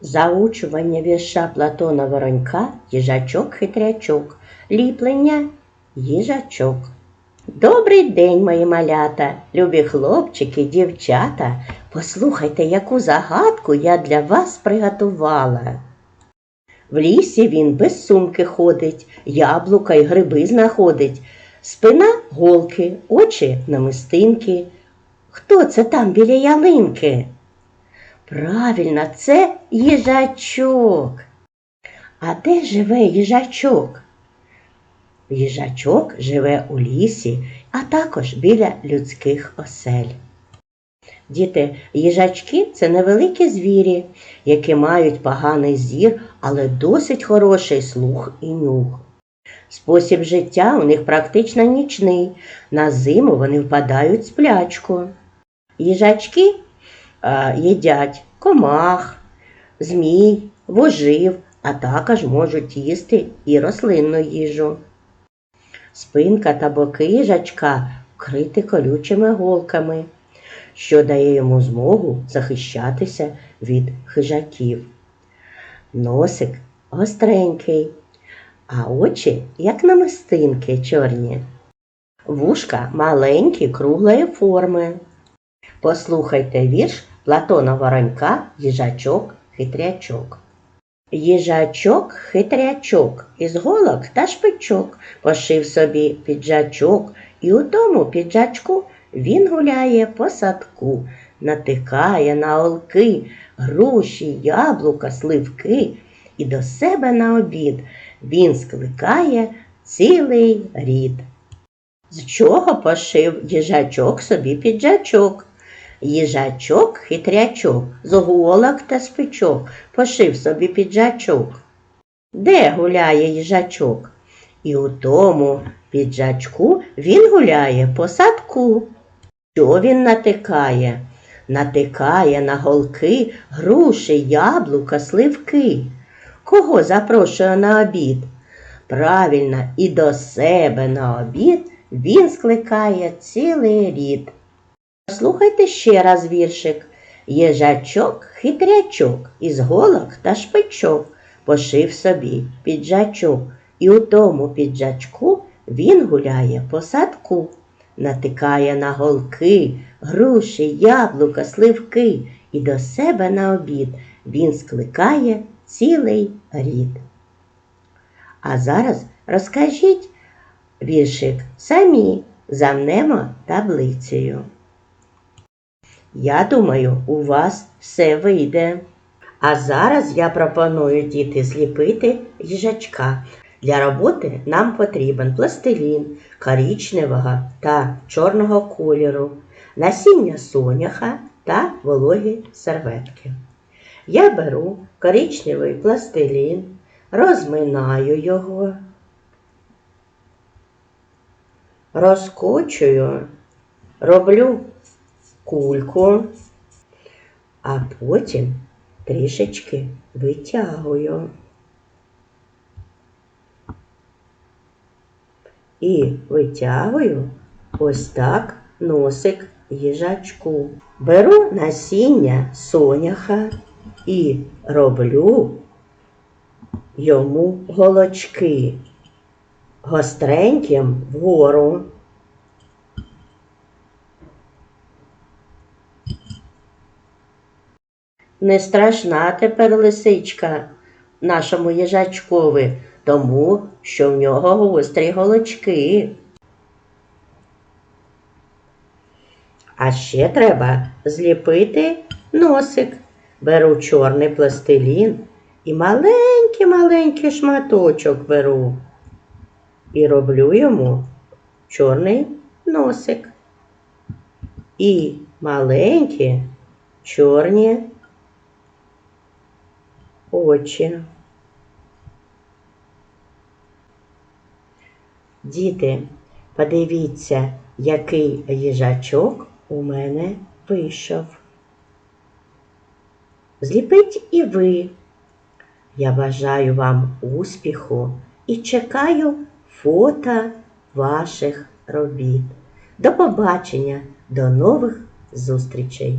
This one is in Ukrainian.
Заучування вірша Платона Воронька їжачок-хитрячок. Ліплення їжачок. Добрий день, мої малята, любі хлопчики, дівчата. Послухайте, яку загадку я для вас приготувала. В лісі він без сумки ходить, яблука й гриби знаходить, спина голки, очі намистинки. Хто це там біля ялинки? Правильно, це їжачок. А де живе їжачок? Їжачок живе у лісі, а також біля людських осель. Діти, їжачки це невеликі звірі, які мають поганий зір, але досить хороший слух і нюх. Спосіб життя у них практично нічний. На зиму вони впадають сплячку. Їжачки їдять комах, змій, вожив, а також можуть їсти і рослинну їжу. Спинка та боки їжачка вкриті колючими голками, що дає йому змогу захищатися від хижаків. Носик гостренький, а очі, як намистинки чорні. Вушка маленькі круглої форми. Послухайте вірш Платона Воронька Їжачок хитрячок. Їжачок хитрячок із голок та шпичок пошив собі піджачок, і у тому піджачку він гуляє по садку, натикає на олки, груші, яблука, сливки, і до себе на обід він скликає цілий рід. З чого пошив їжачок собі піджачок? Їжачок хитрячок, з голок та спичок пошив собі піджачок. Де гуляє їжачок? І у тому піджачку він гуляє по садку. Що він натикає? Натикає на голки, груші, яблука, сливки. Кого запрошує на обід? Правильно, і до себе на обід він скликає цілий рід. Слухайте ще раз віршик. Їжачок хитрячок із голок та шпичок пошив собі піджачок, і у тому піджачку він гуляє по садку, натикає на голки, груші, яблука, сливки, і до себе на обід він скликає цілий рід. А зараз розкажіть віршик самі замнемо таблицею. Я думаю, у вас все вийде. А зараз я пропоную діти зліпити їжачка. Для роботи нам потрібен пластилін коричневого та чорного кольору, насіння соняха та вологі серветки. Я беру коричневий пластилін, розминаю його, розкочую, роблю кульку, а потім трішечки витягую. І витягую ось так носик їжачку. Беру насіння соняха і роблю йому голочки гостреньким вгору. Не страшна тепер лисичка нашому їжачкові, тому що в нього гострі голочки. А ще треба зліпити носик. Беру чорний пластилін і маленький-маленький шматочок беру і роблю йому чорний носик. І маленькі чорні очі. Діти, подивіться, який їжачок у мене вийшов. Зліпіть і ви. Я бажаю вам успіху і чекаю фото ваших робіт. До побачення, до нових зустрічей!